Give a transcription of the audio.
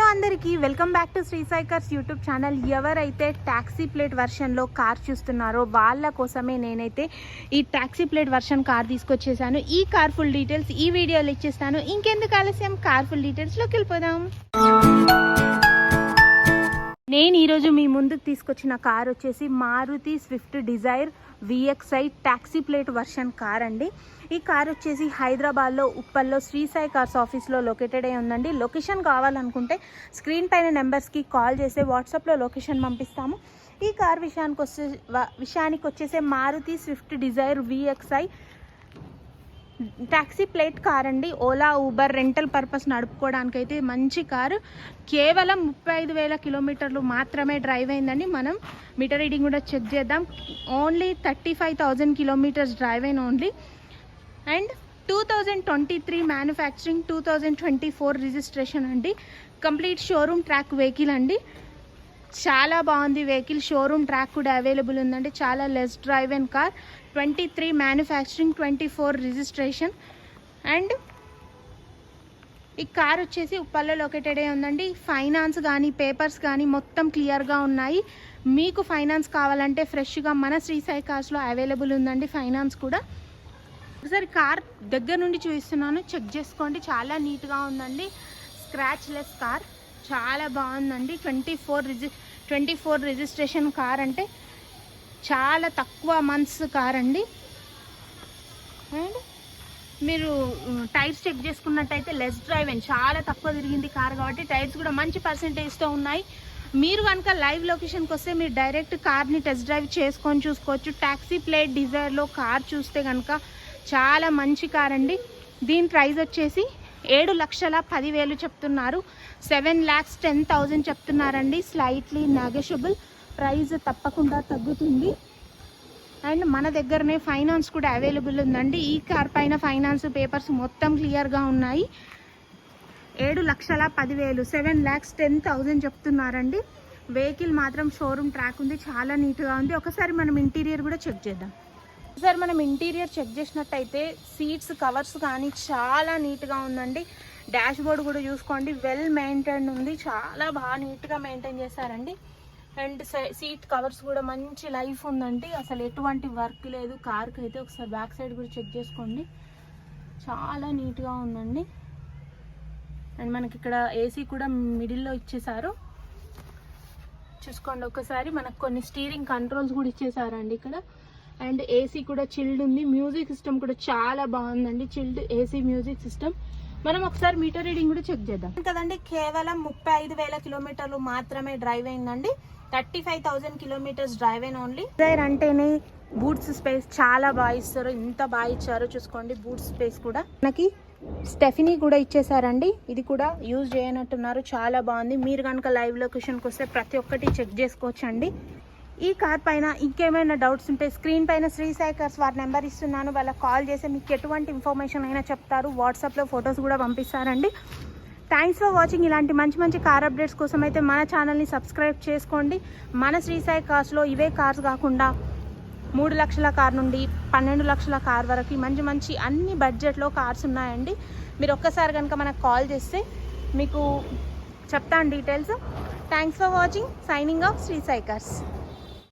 Hello అందరికీ welcome back to Shri సైకర్స్ YouTube channel. ఎవరైతే ట్యాక్సీ ప్లేట్ వర్షన్లో కార్ చూస్తున్నారో వాళ్ళ కోసమే నేనైతే ఈ ట్యాక్సీ ప్లేట్ వర్షన్ కార్ తీసుకొచ్చేసాను. ఈ కార్ ఫుల్ డీటెయిల్స్ ఈ వీడియోలో ఇచ్చేస్తాను. ఇంకెందుకు ఆలస్యం? కార్ ఫుల్ డీటెయిల్స్లోకి వెళ్ళిపోదాం. నేను ఈరోజు మీ ముందుకు తీసుకొచ్చిన కార్ వచ్చేసి Maruti Swift Dzire VXI taxi plate version car అండి. ఈ కార్ వచ్చేసి హైదరాబాద్లో ఉప్పల్లో శ్రీ సాయి కార్స్ ఆఫీస్లో లొకేటెడ్ అయి ఉందండి. లొకేషన్ కావాలనుకుంటే స్క్రీన్ పైన నెంబర్స్కి కాల్ చేస్తే వాట్సాప్లో లొకేషన్ పంపిస్తాము. ఈ కార్ విషయానికి వచ్చే విషయానికి వచ్చేసే Maruti Swift Dzire VXI taxi plate car అండి. ఓలా ఊబర్ రెంటల్ పర్పస్ నడుపుకోవడానికి అయితే మంచి కారు. కేవలం ముప్పై ఐదు వేల కిలోమీటర్లు మాత్రమే డ్రైవ్ అయిందని మనం మీటర్ రీడింగ్ కూడా చెక్ చేద్దాం. Only thirty five thousand kilometres drive అయిన only. And two thousand twenty three manufacturing two thousand twenty four registration అండి. కంప్లీట్ షోరూమ్ ట్రాక్ వెహికల్ అండి. చాలా బాగుంది వెహికల్. షోరూమ్ ట్రాక్ కూడా అవైలబుల్ ఉందండి. చాలా less drive and car twenty three manufacturing twenty four registration and ఈ car వచ్చేసి ఉప్పల్లో లొకేటెడ్ అయి ఉందండి. ఫైనాన్స్ కానీ పేపర్స్ కానీ మొత్తం క్లియర్గా ఉన్నాయి. మీకు ఫైనాన్స్ కావాలంటే ఫ్రెష్గా మన శ్రీసాయి కార్స్లో అవైలబుల్ ఉందండి ఫైనాన్స్ కూడా. ఒకసారి కార్ దగ్గర నుండి చూపిస్తున్నాను. చెక్ చేసుకోండి. చాలా నీట్గా ఉందండి. స్క్రాచ్ లెస్ కార్ చాలా బాగుందండి. Twenty four రిజి twenty four registration car అంటే చాలా తక్కువ మంత్స్ కార్ అండి. అండ్ మీరు టైర్స్ చెక్ చేసుకున్నట్టయితే లెస్ డ్రైవ్ అండ్. చాలా తక్కువ తిరిగింది కార్ కాబట్టి టైర్స్ కూడా మంచి పర్సంటేజ్తో ఉన్నాయి. మీరు కనుక లైవ్ లొకేషన్కి వస్తే మీరు డైరెక్ట్ కార్ని టెస్ట్ డ్రైవ్ చేసుకొని చూసుకోవచ్చు. ట్యాక్సీ ప్లేట్ డిజైర్లో కార్ చూస్తే కనుక చాలా మంచి కార్ అండి. దీని ప్రైస్ వచ్చేసి ఏడు లక్షల పదివేలు చెప్తున్నారు. సెవెన్ ల్యాక్స్ టెన్ థౌజండ్ చెప్తున్నారండి. స్లైట్లీ నెగోషియబుల్ ప్రైస్ తప్పకుండా తగ్గుతుంది. అండ్ మన దగ్గరనే ఫైనాన్స్ కూడా అవైలబుల్ ఉందండి. ఈ కార్ పైన ఫైనాన్స్ పేపర్స్ మొత్తం క్లియర్గా ఉన్నాయి. ఏడు లక్షల పదివేలు సెవెన్ ల్యాక్స్ టెన్ థౌజండ్ చెప్తున్నారండి. వెహికల్ మాత్రం షోరూమ్ ట్రాక్ ఉంది. చాలా నీట్గా ఉంది. ఒకసారి మనం ఇంటీరియర్ కూడా చెక్ చేద్దాం. ఒకసారి మనం ఇంటీరియర్ చెక్ చేసినట్టయితే సీట్స్ కవర్స్ కానీ చాలా నీట్గా ఉందండి. డాష్ బోర్డ్ కూడా చూసుకోండి. వెల్ మెయింటైన్ ఉంది. చాలా బాగా నీట్గా మెయింటైన్ చేశారండి. అండ్ సీట్ కవర్స్ కూడా మంచి లైఫ్ ఉందండి. అసలు ఎటువంటి వర్క్ లేదు. కార్కి అయితే ఒకసారి బ్యాక్ సైడ్ కూడా చెక్ చేసుకోండి. చాలా నీట్గా ఉందండి. అండ్ మనకి ఇక్కడ ఏసీ కూడా మిడిల్లో ఇచ్చేసారు చూసుకోండి ఒకసారి. మనకు కొన్ని స్టీరింగ్ కంట్రోల్స్ కూడా ఇచ్చేసారండి ఇక్కడ. అండ్ ఏసీ కూడా చిల్డ్ ఉంది. మ్యూజిక్ సిస్టమ్ కూడా చాలా బాగుందండి. చిల్డ్ ఏసీ మ్యూజిక్ సిస్టమ్ మనం ఒకసారి మీటర్ రీడింగ్ కూడా చెక్ చేద్దాం. కదండి కేవలం ముప్పై ఐదు వేల కిలోమీటర్లు మాత్రమే డ్రైవ్ అయిందండి. Thirty five thousand kilometres drive అయిన ఓన్లీ డిజైర్ అంటేనే బూట్స్ స్పేస్ చాలా బాగా ఇస్తారు. ఇంత బాగా ఇచ్చారో చూసుకోండి. బూట్ స్పేస్ కూడా. మనకి స్టెఫినీ కూడా ఇచ్చేసారండి. ఇది కూడా యూజ్ చేయనట్టున్నారు. చాలా బాగుంది. మీరు కనుక లైవ్ లొకేషన్కి వస్తే ప్రతి ఒక్కటి చెక్ చేసుకోవచ్చు అండి ఈ కార్ పైన ఇంకేమైనా డౌట్స్ ఉంటే స్క్రీన్ పైన శ్రీ సైకర్స్ వారి నెంబర్ ఇస్తున్నాను. వాళ్ళకి కాల్ చేసి మీకు ఎటువంటి ఇన్ఫర్మేషన్ అయినా చెప్తారు. వాట్సాప్లో ఫొటోస్ కూడా పంపిస్తారండి. థ్యాంక్స్ ఫర్ వాచింగ్ ఇలాంటి మంచి మంచి కార్ అప్డేట్స్ కోసం అయితే మన ఛానల్ని సబ్స్క్రైబ్ చేసుకోండి. మన శ్రీ సాయి కార్స్లో ఇవే కార్స్ కాకుండా మూడు లక్షల కార్ నుండి పన్నెండు లక్షల కార్ వరకు మంచి మంచి అన్ని బడ్జెట్లో కార్స్ ఉన్నాయండి. మీరు ఒక్కసారి కనుక మనకు కాల్ చేస్తే మీకు చెప్తాను details thanks for watching signing off Sri Sai cars